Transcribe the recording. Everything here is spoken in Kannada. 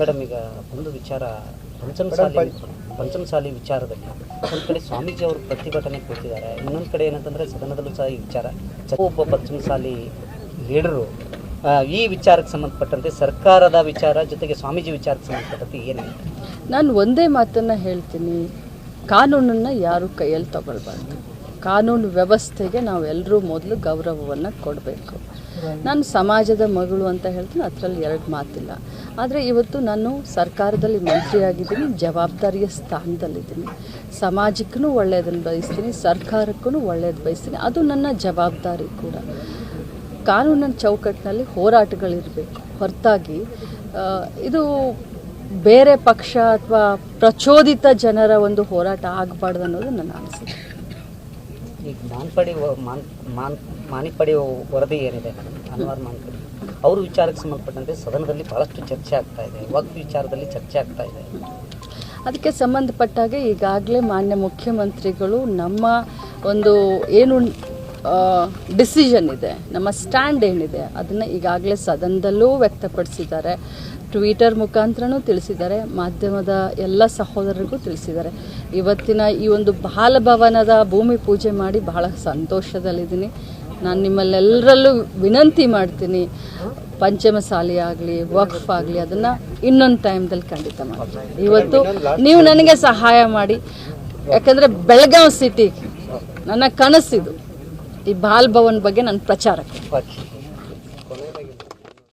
ಮೇಡಮ್ ಈಗ ಒಂದು ವಿಚಾರ ಪಂಚಮಸಾಲಿ ಪಂಚಮಸಾಲಿ ವಿಚಾರದಲ್ಲಿ ಒಂದು ಕಡೆ ಸ್ವಾಮೀಜಿ ಅವರು ಪ್ರತಿಭಟನೆ ಕೊಡ್ತಿದ್ದಾರೆ ಇನ್ನೊಂದು ಕಡೆ ಏನಂತಂದರೆ ಸದನದಲ್ಲೂ ಸಹ ಈ ವಿಚಾರ ಒಬ್ಬ ಪಂಚಮಸಾಲಿ ಲೀಡರು ಈ ವಿಚಾರಕ್ಕೆ ಸಂಬಂಧಪಟ್ಟಂತೆ ಸರ್ಕಾರದ ವಿಚಾರ ಜೊತೆಗೆ ಸ್ವಾಮೀಜಿ ವಿಚಾರಕ್ಕೆ ಸಂಬಂಧಪಟ್ಟಂತೆ ಏನು ನಾನು ಒಂದೇ ಮಾತನ್ನು ಹೇಳ್ತೀನಿ. ಕಾನೂನನ್ನು ಯಾರು ಕೈಯಲ್ಲಿ ತಗೊಳ್ಬಾರ್ದು. ಕಾನೂನು ವ್ಯವಸ್ಥೆಗೆ ನಾವೆಲ್ಲರೂ ಮೊದಲು ಗೌರವವನ್ನು ಕೊಡಬೇಕು. ನಾನು ಸಮಾಜದ ಮಗಳು ಅಂತ ಹೇಳ್ತೀನಿ ಅದರಲ್ಲಿ ಎರಡು ಮಾತಿಲ್ಲ. ಆದರೆ ಇವತ್ತು ನಾನು ಸರ್ಕಾರದಲ್ಲಿ ಮಂತ್ರಿಯಾಗಿದ್ದೀನಿ ಜವಾಬ್ದಾರಿಯ ಸ್ಥಾನದಲ್ಲಿದ್ದೀನಿ. ಸಮಾಜಕ್ಕೂ ಒಳ್ಳೆಯದನ್ನು ಬಯಸ್ತೀನಿ ಸರ್ಕಾರಕ್ಕೂ ಒಳ್ಳೆಯದು ಬಯಸ್ತೀನಿ. ಅದು ನನ್ನ ಜವಾಬ್ದಾರಿ ಕೂಡ. ಕಾನೂನಿನ ಚೌಕಟ್ಟಿನಲ್ಲಿ ಹೋರಾಟಗಳಿರಬೇಕು. ಹೊರತಾಗಿ ಇದು ಬೇರೆ ಪಕ್ಷ ಅಥವಾ ಪ್ರಚೋದಿತ ಜನರ ಒಂದು ಹೋರಾಟ ಆಗಬಾರ್ದು ಅನ್ನೋದು ನನ್ನ ಅನಿಸಿಕೆ. ಈಗ ಮಾನ್ಪಡಿ ಮಾನ್ ಮಾನ್ ಮಾನಿಪಡಿ ವರದಿ ಏನಿದೆ ಅನ್ವರ್ ಮಾನ್ಪಡಿ ಅವ್ರ ವಿಚಾರಕ್ಕೆ ಸಂಬಂಧಪಟ್ಟಂತೆ ಸದನದಲ್ಲಿ ಬಹಳಷ್ಟು ಚರ್ಚೆ ಆಗ್ತಾ ಇದೆ. ವಕ್ಫ್ ವಿಚಾರದಲ್ಲಿ ಚರ್ಚೆ ಆಗ್ತಾ ಇದೆ. ಅದಕ್ಕೆ ಸಂಬಂಧಪಟ್ಟಾಗೆ ಈಗಾಗಲೇ ಮಾನ್ಯ ಮುಖ್ಯಮಂತ್ರಿಗಳು ನಮ್ಮ ಒಂದು ಏನು ಡಿಸಿಷನ್ ಇದೆ. ನಮ್ಮ ಸ್ಟ್ಯಾಂಡ್ ಏನಿದೆ, ಅದನ್ನು ಈಗಾಗಲೇ ಸದನದಲ್ಲೂ ವ್ಯಕ್ತಪಡಿಸಿದ್ದಾರೆ. ಟ್ವಿಟರ್ ಮುಖಾಂತರನೂ ತಿಳಿಸಿದ್ದಾರೆ, ಮಾಧ್ಯಮದ ಎಲ್ಲ ಸಹೋದರರಿಗೂ ತಿಳಿಸಿದ್ದಾರೆ. ಇವತ್ತಿನ ಈ ಒಂದು ಬಾಲಭವನದ ಭೂಮಿ ಪೂಜೆ ಮಾಡಿ ಬಹಳ ಸಂತೋಷದಲ್ಲಿದ್ದೀನಿ. ನಾನು ನಿಮ್ಮಲ್ಲೆಲ್ಲರಲ್ಲೂ ವಿನಂತಿ ಮಾಡ್ತೀನಿ, ಪಂಚಮಸಾಲಿ ಆಗಲಿ, ವಕ್ಫ್ ಆಗಲಿ, ಅದನ್ನು ಇನ್ನೊಂದು ಟೈಮ್ದಲ್ಲಿ ಖಂಡಿತ ಮಾಡ್ತೀನಿ. ಇವತ್ತು ನೀವು ನನಗೆ ಸಹಾಯ ಮಾಡಿ. ಯಾಕಂದರೆ ಬೆಳಗಾವಿ ಸಿಟಿ ನನ್ನ ಕನಸಿದು. ಈ ಬಾಲ್ ಭವನ್ ಬಗ್ಗೆ ನಾನು ಪ್ರಚಾರಕ್ಕೆ.